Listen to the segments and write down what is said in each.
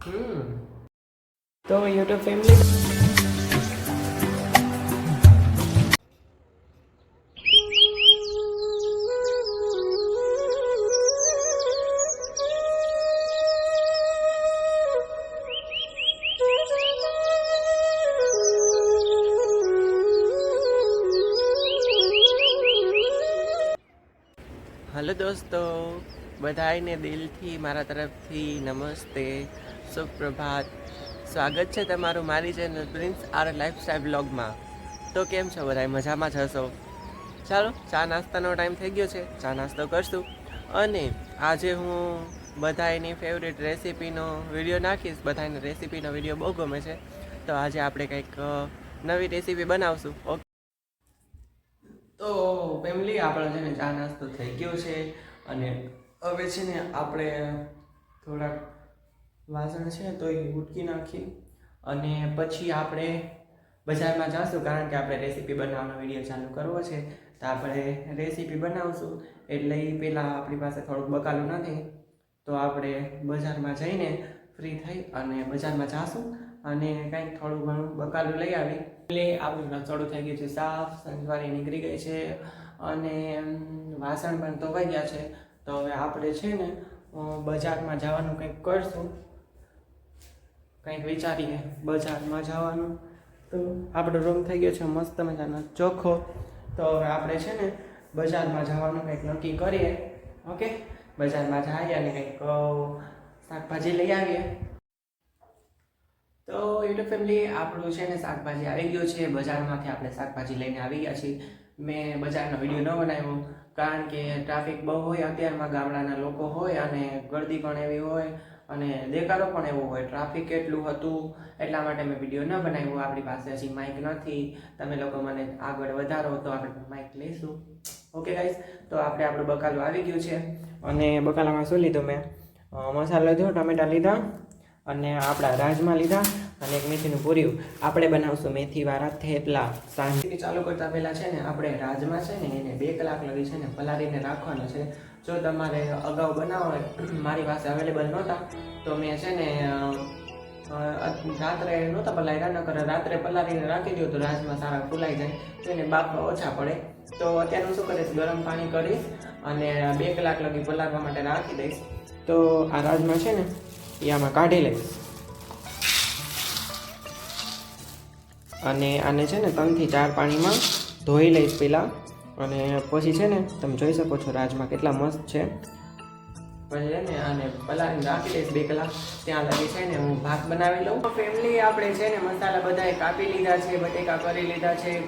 તો YouTube family hello દોસ્તો બધાને દિલથી, મારા તરફથી નમસ્તે, સુપ્રભાત. સ્વાગત છે તમારું મારી ચેનલ પ્રિન્સ આર લાઈફસ્ટાઈલ બ્લોગમાં તો કેમ છો બધા મજામાં જશો ચાલો, ચા નાસ્તાનો ટાઈમ થઈ ગયો છે. ચા નાસ્તો કરશું. અને આજે હું બધાની ફેવરેટ રેસીપીનો વીડિયો નાખીશ. બધાને રેસીપીનો વીડિયો બહુ ગમે છે. તો આજે આપણે કંઈક નવી રેસીપી બનાવશું. ઓકે. તો ફેમિલી આપણો છે ને ચા નાસ્તો થઈ ગયો છે. અને હવે છે ને આપણે થોડાક વાસણ છે તો એ ઉટકી નાખી અને પછી આપણે બજારમાં જઈશું કારણ કે આપણે રેસીપી બનાવવાનો વીડિયો ચાલુ કરવો છે. તો આપણે રેસીપી બનાવશું. એટલે એ પહેલાં આપણી પાસે થોડુંક બકાલું નથી તો આપણે બજારમાં જઈને ફ્રી થઈ અને બજારમાં જઈશું અને કંઈક થોડું ઘણું બકાલું લઈ આવી. એટલે આપણું રસોડું થઈ ગયું છે. સાફ સંજવારી નીકળી ગઈ છે. અને વાસણ પણ ધોવાઈ ગયા છે. તો હવે આપણે છે ને બજારમાં જવાનું કંઈક કરશું. કંઈક વિચારીએ બજારમાં જવાનું. તો આપણો રૂમ થઈ ગયો છે મસ્ત મજાનો ચોખ્ખો. તો હવે આપણે છે ને, બજારમાં જવાનું કંઈક નક્કી કરીએ. ઓકે? બજારમાં જઈએ અને કંઈક શાકભાજી લઈ આવીએ. તો યુટ્યુબ ફેમિલી, આપણું છે ને શાકભાજી આવી ગયું છે. બજારમાંથી આપણે શાકભાજી લઈને આવી ગયા છીએ. મેં બજારનો વીડિયો ન બનાવ્યો. કારણ કે ટ્રાફિક બહુ હોય અત્યારમાં, ગામડાના લોકો હોય અને ગળદી પણ એવી હોય અને દેખાડો પણ એવો હોય. ટ્રાફિક એટલું હતું, એટલા માટે મેં વીડિયો ન બનાવ્યો. આપણી પાસે હજી માઇક નથી. તમે લોકો મને આગળ વધારો તો આપણે માઇક લઈશું. ઓકે ગાઈસ તો આપણે આપણું બકાલું આવી ગયું છે. અને બકાલામાં શું લીધું મેં? મસાલો લીધો ટમેટા લીધા અને આપણા રાજમા લીધા. અને એક મેથીનું પૂર્યું આપણે બનાવશું. મેથીવાળા થેપલા. સાંજે ચાલુ કરતા પહેલાં છે ને, આપણે રાજમા છે ને, એને બે કલાક લગી છે ને, પલાળીને રાખવાનો છે. જો તમારે અગાઉ બનાવવા હોય, મારી પાસે અવેલેબલ નહોતા, તો મેં છે ને રાત્રે નહોતા પલાળ્યા કરે રાત્રે પલાળીને રાખી દો તો રાજમા સારા ફૂલાઈ જાય, તો એને બાફવા ઓછા પડે. તો અત્યારે હું શું કરીશ, ગરમ પાણી કરીશ અને બે કલાક લગી પલાળવા માટે રાખી દઈશ. તો આ રાજમા છે ને, એ આમાં કાઢી લઈશ. અને આને છે ને ત્રણથી ચાર પાણીમાં ધોઈ લઈશ પહેલાં. અને પછી છે ને તમે જોઈ શકો છો રાજમા કેટલા મસ્ત છે. પછી છે ને આને પલાળીને રાખી દઈશ બે કલાક. ત્યાં લગી છે ને હું ભાત બનાવી લઉં. ફેમિલી આપણે છે ને મસાલા બધાએ કાપી લીધા છે, બટેકા કરી લીધા છે,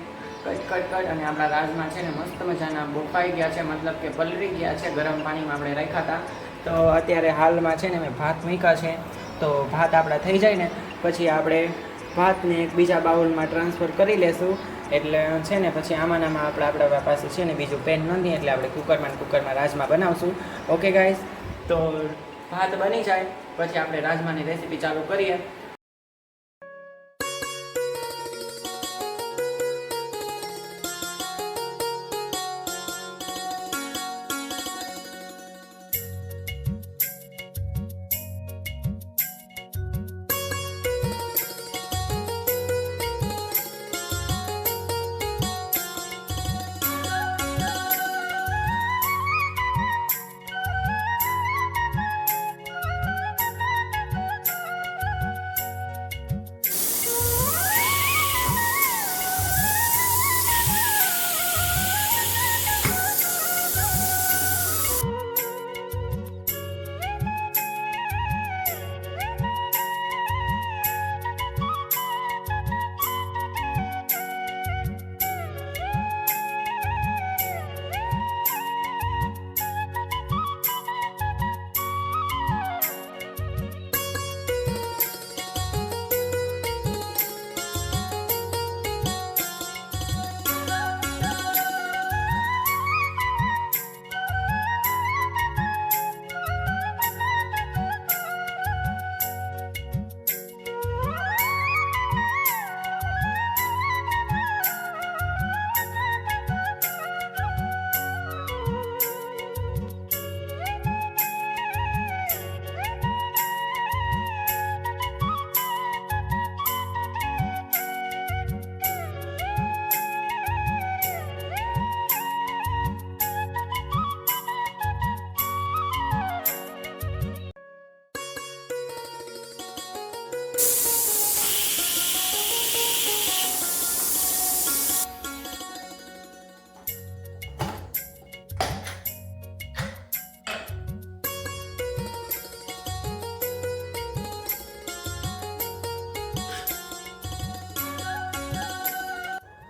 કટ કટ કટ. અને આપણા રાજમાં છે ને મસ્ત મજાના બોફાઈ ગયા છે, મતલબ કે પલળી ગયા છે, ગરમ પાણીમાં આપણે રાખ્યા હતા. તો અત્યારે હાલમાં છે ને મેં ભાત મૂક્યા છે. તો ભાત આપણા થઈ જાય ને, પછી આપણે ભાતને એક બીજા બાઉલમાં ટ્રાન્સફર કરી લેશું. એટલે છે ને પછી આમાં આમાં આપણે આપણા પાસે છે ને બીજું પેન નથી, એટલે આપણે કુકરમાં કુકરમાં રાજમા બનાવશું. ઓકે ગાઈઝ તો ભાત બની જાય. પછી આપણે રાજમાની રેસીપી ચાલુ કરીએ.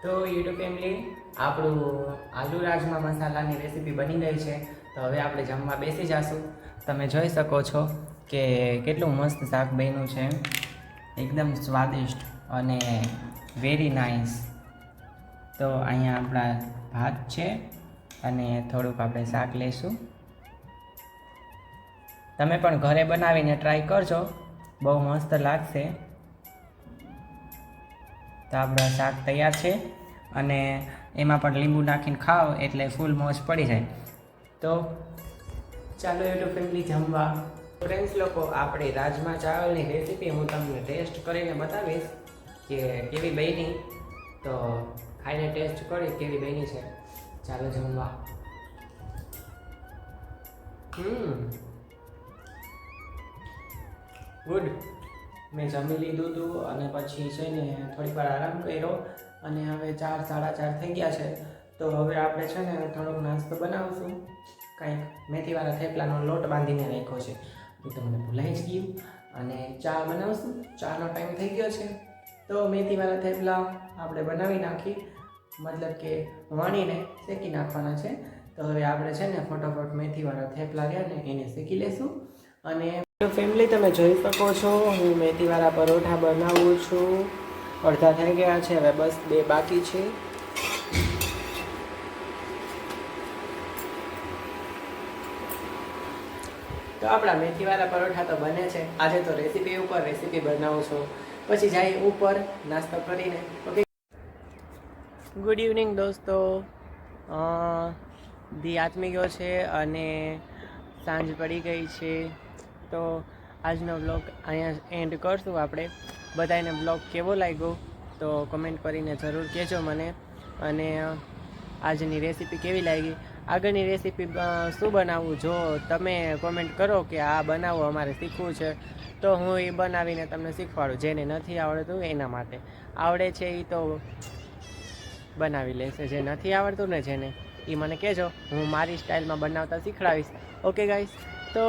તો યુટ્યુબ ફેમિલી આપણું આલુ રાજમા મસાલાની રેસીપી બની ગઈ છે. તો હવે આપણે જમવા બેસી જશું. તમે જોઈ શકો છો કે કેટલું મસ્ત શાક બન્યું છે. એકદમ સ્વાદિષ્ટ અને વેરી નાઇસ તો અહીંયા આપણા ભાત છે અને થોડુંક આપણે શાક લઈશું તમે પણ ઘરે બનાવીને ટ્રાય કરજો. બહુ મસ્ત લાગશે. તો આપણું શાક તૈયાર છે અને એમાં પણ લીંબુ નાખીને ખાઓ એટલે ફૂલ મોજ પડી જાય. તો ચાલો યુટ્યુબ ફેમિલી જમવા. ફ્રેન્ડ્સ લોકો, આપણી રાજમા ચાવલની રેસીપી હું તમને ટેસ્ટ કરીને બતાવીશ કે કેવી બની. તો ખાઈને ટેસ્ટ કરી કેવી બની છે. ચાલો જમવા. હમ. ગુડ મેં જમી લીધું હતું અને પછી છે ને થોડીક વાર આરામ કર્યો અને હવે ચાર, સાડા ચાર થઈ ગયા છે. તો હવે આપણે છે ને થોડોક નાસ્તો બનાવશું. કંઈક મેથીવાળા થેપલાનો લોટ બાંધીને રાખ્યો છે. તો મને ભૂલાઈ જ ગયું. અને ચા બનાવશું. ચાનો ટાઈમ થઈ ગયો છે. તો મેથીવાળા થેપલા આપણે બનાવી નાખી. મતલબ કે વણીને શેકી નાખવાના છે. તો હવે આપણે છે ને ફટાફટ મેથીવાળા થેપલા રહ્યા ને એને શેકી લેશું. અને ફેમિલી તમે જોઈ શકો છો, હું મેથીવાળા પરોઠા બનાવું છું. અડધા થઈ ગયા છે, હવે બસ બે બાકી છે. તો આપણા મેથીવાળા પરોઠા તો બને છે. આજે તો રેસીપી ઉપર રેસીપી બનાવું છું. પછી જાય ઉપર નાસ્તો કરીને. ઓકે ગુડ ઇવનિંગ દોસ્તો. ધી આત્મી ગયો છે અને સાંજ પડી ગઈ છે. તો આજનો બ્લોગ અહીંયા એન્ડ કરશું આપણે. બધાને બ્લોગ કેવો લાગ્યો તો કમેન્ટ કરીને જરૂર કહેજો મને. અને આજની રેસીપી કેવી લાગી? આગળની રેસીપી શું બનાવવું? જો તમે કોમેન્ટ કરો કે આ બનાવો અમારે શીખવું છે, તો હું એ બનાવીને તમને શીખવાડું, જેને નથી આવડતું એના માટે. આવડે છે એ તો બનાવી લેશે, જે નથી આવડતું ને જેને એ મને કહેજો. હું મારી સ્ટાઇલમાં બનાવતા શીખડાવીશ. ઓકે ગાઈસ તો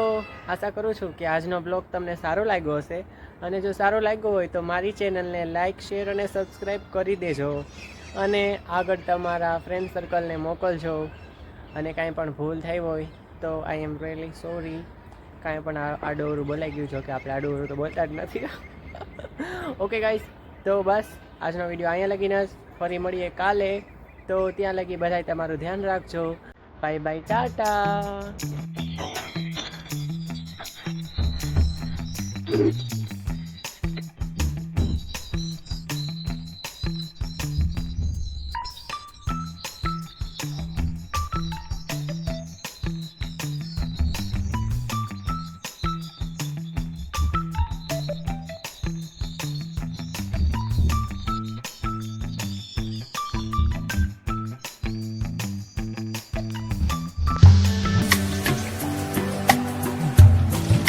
આશા કરું છું કે આજનો બ્લોગ તમને સારો લાગ્યો હશે. અને જો સારો લાગ્યો હોય તો મારી ચેનલને લાઇક શેર અને સબસ્ક્રાઈબ કરી દેજો. અને આગળ તમારા ફ્રેન્ડ સર્કલને મોકલજો. અને કાંઈ પણ ભૂલ થઈ હોય તો આઈ એમ રિયલી સોરી કાંઈ પણ આ આડોરું બોલાઈ ગયું છે કે આપણે આડોરું તો બોલતા જ નથી. ઓકે ગાઈસ તો બસ, આજનો વીડિયો અહીંયા લગીને જ ફરી મળીએ કાલે. તો ત્યાં લગી બધાય તમારું ધ્યાન રાખજો. Bye bye tata. Mm-hmm.